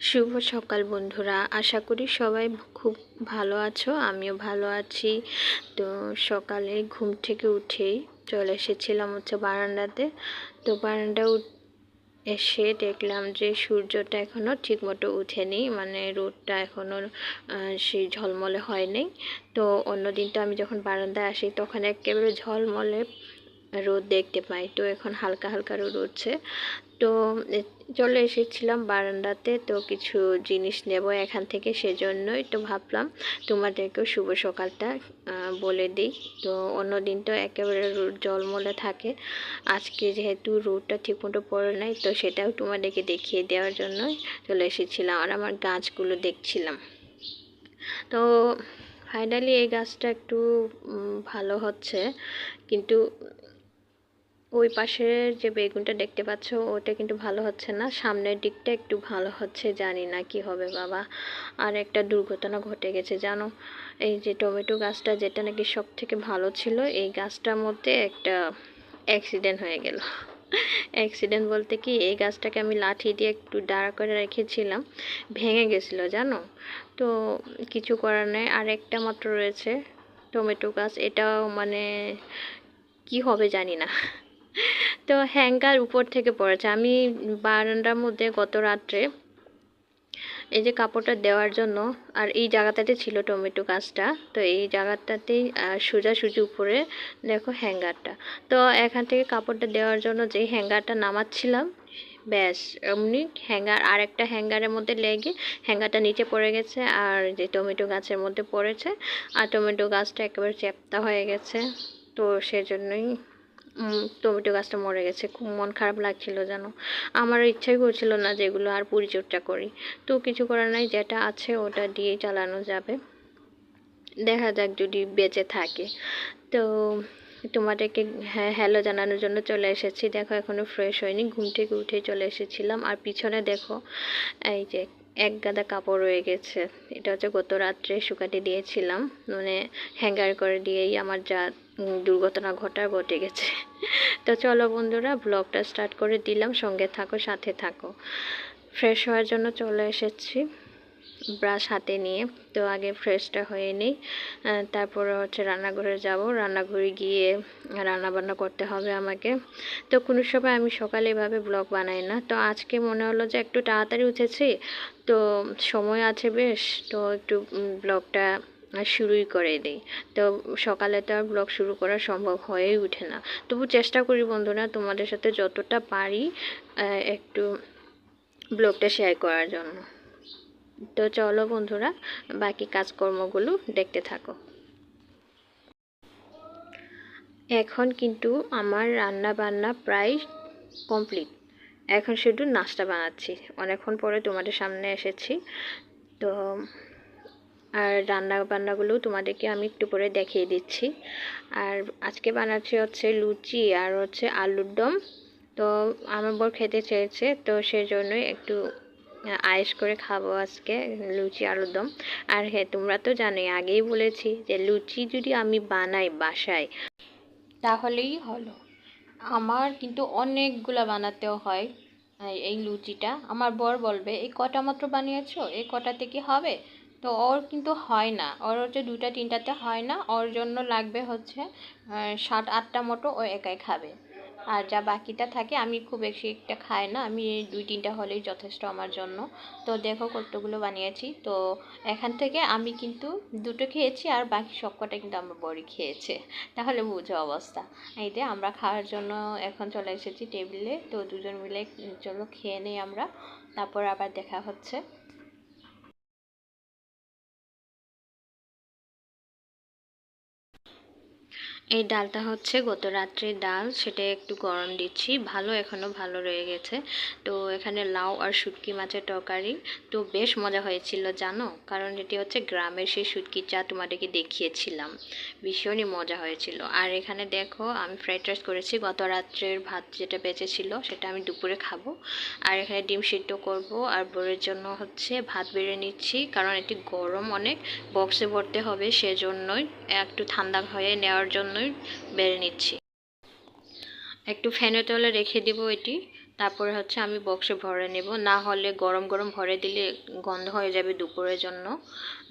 শুভ সকাল বন্ধুরা। আশা করি সবাই খুব ভালো আছো, আমিও ভালো আছি। তো সকালে ঘুম থেকে উঠেই চলে এসেছিলাম হচ্ছে বারান্দাতে। তো বারান্দা এসে দেখলাম যে সূর্যটা এখনও ঠিকমতো উঠেনি মানে রোদটা এখনও সেই ঝলমলে হয়নি। তো অন্য দিন তো আমি যখন বারান্দায় আসি তখন একেবারে ঝলমলে রোদ দেখতে পাই। তো এখন হালকা হালকা রোদ উঠছে। তো চলে এসেছিলাম বারান্দাতে, তো কিছু জিনিস নেব এখান থেকে সেজন্যই তো ভাবলাম তোমাদেরকেও শুভ সকালটা বলে দিই। তো অন্য দিন তো একেবারে রোদ জলমলে থাকে। আজকে যেহেতু রোদটা ঠিকমতো পড়ে নাই, তো সেটাও তোমাদেরকে দেখিয়ে দেওয়ার জন্যই চলে এসেছিলাম আর আমার গাছগুলো দেখছিলাম। তো ফাইনালি এই গাছটা একটু ভালো হচ্ছে। কিন্তু ওই পাশের যে বেগুনটা দেখতে পাচ্ছ, ওটা কিন্তু ভালো হচ্ছে না। সামনের দিকটা একটু ভালো হচ্ছে, জানি না কি হবে বাবা। আর একটা দুর্ঘটনা ঘটে গেছে, জানো? এই যে টমেটো গাছটা যেটা নাকি সব থেকে ভালো ছিল, এই গাছটার মধ্যে একটা অ্যাক্সিডেন্ট হয়ে গেল। অ্যাক্সিডেন্ট বলতে কি, এই গাছটাকে আমি লাঠি দিয়ে একটু দাঁড়া করে রেখেছিলাম, ভেঙে গেছিল, জানো? তো কিছু করার নেই, আর একটা মাত্র রয়েছে টমেটো গাছ। এটাও মানে কি হবে জানি না। তো হ্যাঙ্গার উপর থেকে পড়েছে। আমি বারান্দার মধ্যে গত রাত্রে এই যে কাপড়টা দেওয়ার জন্য আর এই জায়গাটাতে ছিল টমেটো গাছটা, তো এই জায়গাটাতেই সোজাসুজি উপরে দেখো হ্যাঙ্গারটা। তো এখান থেকে কাপড়টা দেওয়ার জন্য যে হ্যাঙ্গারটা নামাচ্ছিলাম, ব্যাস এমনি হ্যাঙ্গার আর একটা হ্যাঙ্গারের মধ্যে লেগে হ্যাঙ্গারটা নিচে পড়ে গেছে আর যে টমেটো গাছের মধ্যে পড়েছে। আর টমেটো গাছটা একেবারে চ্যাপ্টা হয়ে গেছে, তো সেজন্যই টমেটো গাছটা মরে গেছে। খুব মন খারাপ লাগছিল যেন। আমারও ইচ্ছাই করছিল না যে এগুলো আর পরিচর্যা করি। তো কিছু করার নাই, যেটা আছে ওটা দিয়েই চালানো যাবে। দেখা যাক যদি বেঁচে থাকে। তো তোমাদেরকে হ্যাঁ হ্যালো জানানোর জন্য চলে এসেছি। দেখো এখনও ফ্রেশ হয়নি। ঘুম থেকে উঠে চলে এসেছিলাম। আর পিছনে দেখো, এই যে এক গাদা কাপড় রয়ে গেছে। এটা হচ্ছে গত রাত্রে শুকাতে দিয়েছিলাম। মানে হ্যাঙ্গার করে দিয়েই আমার যা দুর্ঘটনা ঘটার ঘটে গেছে। তো চলো বন্ধুরা ব্লগটা স্টার্ট করে দিলাম। সঙ্গে থাকো, সাথে থাকো। ফ্রেশ হওয়ার জন্য চলে এসেছি। ব্রাশ হাতে নিয়ে, তো আগে ফ্রেশটা হয়ে নিই। তারপরে হচ্ছে রান্নাঘরে যাব। রান্নাঘরে গিয়ে রান্না বান্না করতে হবে আমাকে। তো কোনো সময় আমি সকালে এভাবে ব্লগ বানাই না। তো আজকে মনে হলো যে একটু তাড়াতাড়ি উঠেছি, তো সময় আছে বেশ, তো একটু ব্লগটা শুরুই করে দিই। তো সকালে তো আর ব্লগ শুরু করা সম্ভব হয়েই ওঠে না। তবু চেষ্টা করি বন্ধুরা, তোমাদের সাথে যতটা পারি একটু ব্লগটা শেয়ার করার জন্য। তো চলো বন্ধুরা, বাকি কাজকর্মগুলো দেখতে থাকো। এখন কিন্তু আমার রান্না বান্না প্রায় কমপ্লিট। এখন শুধু নাস্তা বানাচ্ছি। অনেকক্ষণ পরে তোমাদের সামনে এসেছি। তো, আর রান্না বান্নাগুলো তোমাদেরকে আমি একটু পরে দেখিয়ে দিচ্ছি। আর আজকে বানাচ্ছি হচ্ছে লুচি আর হচ্ছে আলুর দম। তো আমার বর খেতে চেয়েছে, তো সেই জন্যই একটু আয়েস করে খাব আজকে, লুচি আলুর দম। আর হ্যাঁ তোমরা তো জানোই, আগেই বলেছি যে লুচি যদি আমি বানাই বাসায়, তাহলেই হলো। আমার কিন্তু অনেকগুলা বানাতেও হয়, এই- লুচিটা। আমার বর বলবে, এই কটা মাত্র বানিয়েছো? এই কটাতে কি হবে? তো ওর কিন্তু হয় না। ওর হচ্ছে দুটা তিনটাতে হয় না। ওর জন্য লাগবে হচ্ছে সাত, আটটা মতো ও একাই খাবে। আর যা বাকিটা থাকে, আমি খুব বেশি একটা খাই না। আমি দুই, তিনটা হলেই যথেষ্ট আমার জন্য। তো দেখো কতগুলো বানিয়েছি। তো এখান থেকে আমি কিন্তু দুটো খেয়েছি আর বাকি সব কটা কিন্তু আমার বড়ি খেয়েছে। তাহলে বুঝো অবস্থা। এই যে আমরা খাওয়ার জন্য এখন চলে এসেছি টেবিলে। তো দুজন মিলে চলো খেয়ে নেই আমরা। তারপর আবার দেখা হচ্ছে। এই ডালটা হচ্ছে গত রাত্রের ডাল, সেটা একটু গরম দিচ্ছি, ভালো এখনও ভালো রয়ে গেছে। তো এখানে লাউ আর শুটকি মাছের তরকারি, তো বেশ মজা হয়েছিল, জানো? কারণ এটি হচ্ছে গ্রামের সেই শুটকি চা তোমাদেরকে দেখিয়েছিলাম। ভীষণই মজা হয়েছিল। আর এখানে দেখো, আমি ফ্রাইড রাইস করেছি, গত রাত্রের ভাত যেটা বেঁচেছিল, সেটা আমি দুপুরে খাব। আর এখানে ডিম সিদ্ধ করব, আর বোরের জন্য হচ্ছে ভাত বেড়ে নিচ্ছি, কারণ এটি গরম অনেক, বক্সে ভরতে হবে, সেজন্যই একটু ঠান্ডা হয়ে নেওয়ার জন্যই বেড়ে নিচ্ছি। একটু ফ্যানের তলে রেখে দিব এটি, তারপরে হচ্ছে আমি বক্সে ভরে নেব। না হলে গরম গরম ভরে দিলে গন্ধ হয়ে যাবে দুপুরের জন্য।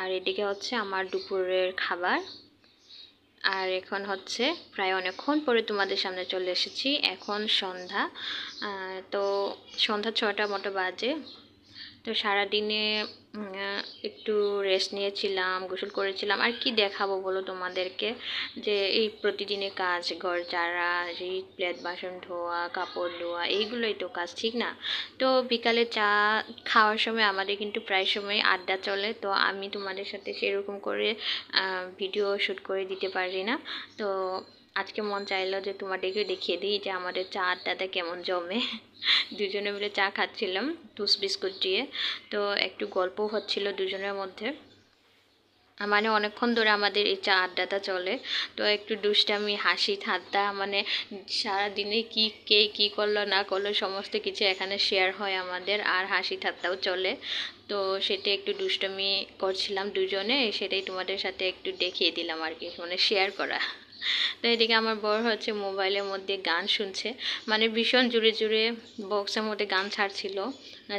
আর এদিকে হচ্ছে আমার দুপুরের খাবার। আর এখন হচ্ছে প্রায় অনেকক্ষণ পরে তোমাদের সামনে চলে এসেছি। এখন সন্ধ্যা। তো সন্ধ্যা ছটা মতো বাজে। তো সারাদিনে একটু রেস্ট নিয়েছিলাম, গোসল করেছিলাম। আর কি দেখাবো বলো তোমাদেরকে? যে এই প্রতিদিনের কাজ, ঘর যারা এই প্লেট, বাসন ধোয়া, কাপড় ধোয়া, এইগুলোই তো কাজ, ঠিক না? তো বিকালে চা খাওয়ার সময় আমাদের কিন্তু প্রায় সময় আড্ডা চলে। তো আমি তোমাদের সাথে সেরকম করে ভিডিও শ্যুট করে দিতে পারি না। তো আজকে মন চাইলো যে তোমাদেরকে দেখিয়ে দিই যে আমাদের চা আড্ডাটা কেমন জমে। দুজনে মিলে চা খাচ্ছিলাম, টুস বিস্কুট দিয়ে। তো একটু গল্প হচ্ছিল দুজনের মধ্যে। মানে অনেকক্ষণ ধরে আমাদের এই চা আড্ডাটা চলে। তো একটু দুষ্টামি, হাসি, ঠাট্টা মানে সারাদিনে কি, কে কি করল, না করল, সমস্ত কিছু এখানে শেয়ার হয় আমাদের। আর হাসি, ঠাট্টাও চলে। তো সেটা একটু দুষ্টমি করছিলাম দুজনে, সেটাই তোমাদের সাথে একটু দেখিয়ে দিলাম আর কি মানে শেয়ার করা। তো এদিকে আমার বড় হচ্ছে মোবাইলের মধ্যে গান শুনছে। মানে ভীষণ জুড়ে জুড়ে বক্সের মধ্যে গান ছাড়ছিল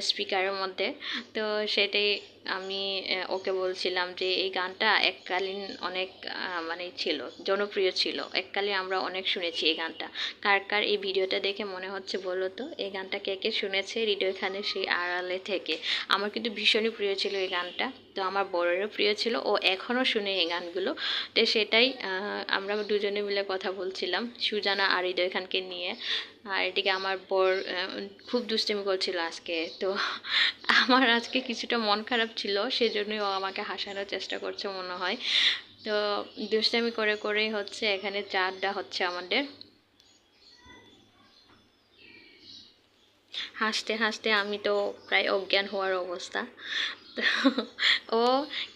স্পিকারের মধ্যে। তো সেটাই আমি ওকে বলছিলাম যে এই গানটা এককালীন অনেক মানে ছিল, জনপ্রিয় ছিল। এককালে আমরা অনেক শুনেছি এই গানটা। কার কার এই ভিডিওটা দেখে মনে হচ্ছে বলো তো, এই গানটা কে কে শুনেছে? হৃদয় খানের সেই আড়ালে থেকে। আমার কিন্তু ভীষণই প্রিয় ছিল এই গানটা। তো আমার বড়েরও প্রিয় ছিল, ও এখনও শুনে এই গানগুলো। তো সেটাই আমরা দুজনে মিলে কথা বলছিলাম সুজানা আর হৃদয় খানকে নিয়ে। আর এদিকে আমার বর খুব দুষ্টামি করছিল আজকে। তো আমার আজকে কিছুটা মন খারাপ ছিল, সেজন্যই ও আমাকে হাসানোর চেষ্টা করছে মনে হয়। তো দুষ্টামি করে করেই হচ্ছে এখানে চারটা হচ্ছে আমাদের। হাসতে হাসতে আমি তো প্রায় অজ্ঞান হওয়ার অবস্থা। ও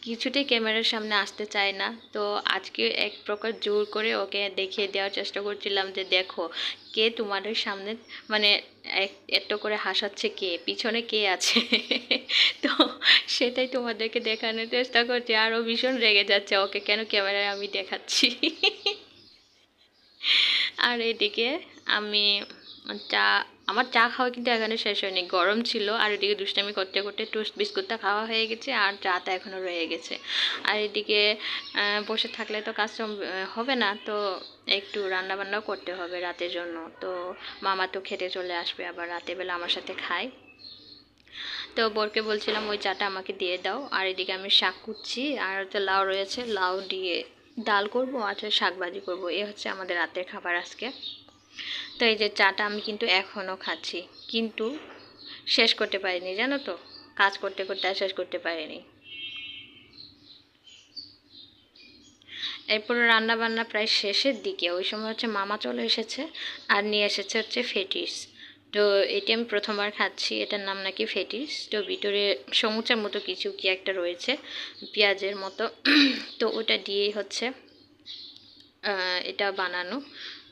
কিছুতেই ক্যামেরার সামনে আসতে চায় না। তো আজকে এক প্রকার জোর করে ওকে দেখিয়ে দেওয়ার চেষ্টা করছিলাম যে, দেখো, কে তোমাদের সামনে মানে এত করে হাসাচ্ছে কে? পিছনে কে আছে? তো সেটাই তোমাদেরকে দেখানোর চেষ্টা করছি। আর ও ভীষণ রেগে যাচ্ছে। ওকে কেন ক্যামেরায় আমি দেখাচ্ছি? আর এদিকে আমি চা, আমার চা খাওয়া কিন্তু এখানে শেষ হয়নি। গরম ছিল, আর এদিকে দুষ্টামি করতে করতে টোস্ট বিস্কুটটা খাওয়া হয়ে গেছে, আর চাটা এখনও রয়ে গেছে। আর এদিকে বসে থাকলে তো কাজ হবে না, তো একটু রান্না বান্নাও করতে হবে রাতের জন্য। তো মামা তো খেতে চলে আসবে, আবার রাতের বেলা আমার সাথে খায়। তো বরকে বলছিলাম, ওই চাটা আমাকে দিয়ে দাও। আর এদিকে আমি শাক কুচ্ছি আর হচ্ছে লাউ রয়েছে, লাউ দিয়ে ডাল করব, আর শাক ভাজি করব। এ হচ্ছে আমাদের রাতের খাবার আজকে। তো এই যে চাটা আমি কিন্তু এখনও খাচ্ছি। কিন্তু শেষ করতে পারিনি, জানো তো? কাজ করতে করতে আর শেষ করতে পারিনি। এরপর রান্না বান্না প্রায় শেষের দিকে। ওই সময় হচ্ছে মামা চলে এসেছে আর নিয়ে এসেছে হচ্ছে ফেটিস। তো এটি আমি প্রথমবার খাচ্ছি, এটার নাম নাকি ফেটিস। তো ভিতরে সমুচার মতো কিছু কি একটা রয়েছে, পেঁয়াজের মতো। তো ওটা দিয়েই হচ্ছে এটা বানানো।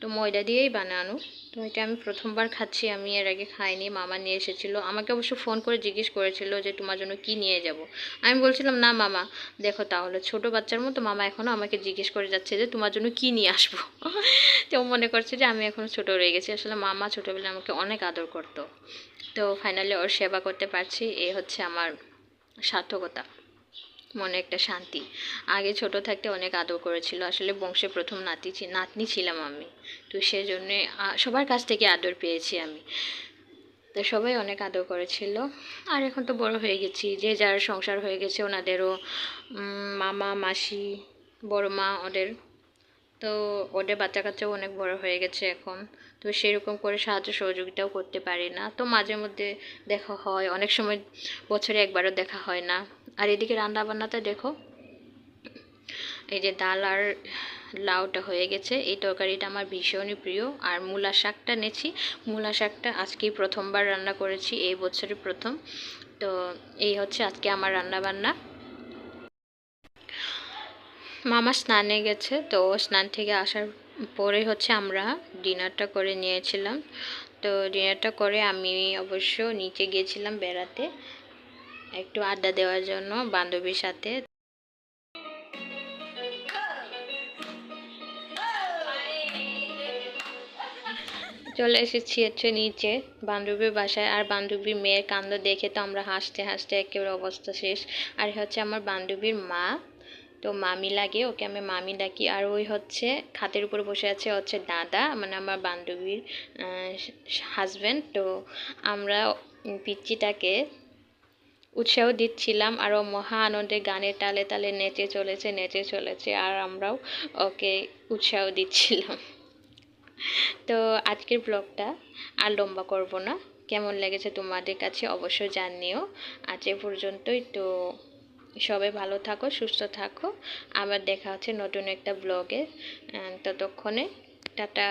তো ময়দা দিয়েই বানানো। তো এটা আমি প্রথমবার খাচ্ছি, আমি এর আগে খাইনি, মামা নিয়ে এসেছিল। আমাকে অবশ্য ফোন করে জিজ্ঞেস করেছিল যে তোমার জন্য কি নিয়ে যাব। আমি বলছিলাম, না মামা, দেখো তাহলে ছোট বাচ্চার মতো মামা এখনও আমাকে জিজ্ঞেস করে যাচ্ছে যে তোমার জন্য কি নিয়ে আসব। তো মনে করছে যে আমি এখন ছোটো রয়ে গেছি। আসলে মামা ছোটোবেলায় আমাকে অনেক আদর করতো। তো ফাইনালি ওর সেবা করতে পারছি। এ হচ্ছে আমার সার্থকতা। মনে একটা শান্তি। আগে ছোট থাকতে অনেক আদর করেছিল। আসলে বংশে প্রথম নাতি নাতনি ছিলাম আমি। তো সেজন্যে সবার কাছ থেকে আদর পেয়েছি আমি। তো সবাই অনেক আদর করেছিল। আর এখন তো বড় হয়ে গেছি। যে যার সংসার হয়ে গেছে ওনাদেরও মামা, মাসি, বড় মা ওদের। তো ওদের বাচ্চা কাচ্চাও অনেক বড় হয়ে গেছে এখন। তো সেরকম করে সাহায্য সহযোগিতাও করতে পারি না। তো মাঝে মধ্যে দেখা হয়। অনেক সময় বছরে একবারও দেখা হয় না। আর এদিকে রান্না বান্নাতে দেখো। এই যে ডাল আর লাউটা হয়ে গেছে। এই তরকারিটা আমার ভীষণই প্রিয়। আর মূলা শাকটা নেছি মূলা শাকটা আজকেই প্রথমবার রান্না করেছি, এই বছরই প্রথম। তো এই হচ্ছে আজকে আমার রান্না বান্না। মামা স্নানে গেছে, তো স্নান থেকে আসার পরে হচ্ছে আমরা ডিনারটা করে নিয়েছিলাম। তো ডিনারটা করে আমি অবশ্য নিচে গিয়েছিলাম বেড়াতে। একটু আড্ডা দেওয়ার জন্য বান্ধবীর সাথে। চলে এসেছি হচ্ছে নিচে। বান্ধবীর বাসায় আর বান্ধবীর মেয়ের কান্দ দেখে তো আমরা হাসতে হাসতে একেবারে অবস্থা শেষ। আর হচ্ছে আমার বান্ধবীর মা। তো মামি লাগে, ওকে আমি মামি ডাকি। আর ওই হচ্ছে খাতের উপর বসে আছে হচ্ছে দাদা মানে আমার বান্ধবীর হাজব্যান্ড তো আমরা পিচ্চিটাকে উৎসাহ দিচ্ছিলাম আর ও মহা আনন্দে গানের তালে তালে নেচে চলেছে নেচে চলেছে, আর আমরাও ওকে উৎসাহ দিচ্ছিলাম। তো আজকের ব্লগটা আর লম্বা করব না। কেমন লেগেছে তোমাদের কাছে অবশ্যই জানিও। আজ এ পর্যন্তই। তো সবাই ভালো থাকো, সুস্থ থাকো। আবার দেখা হচ্ছে নতুন একটা ব্লগে ততক্ষণে টাটা।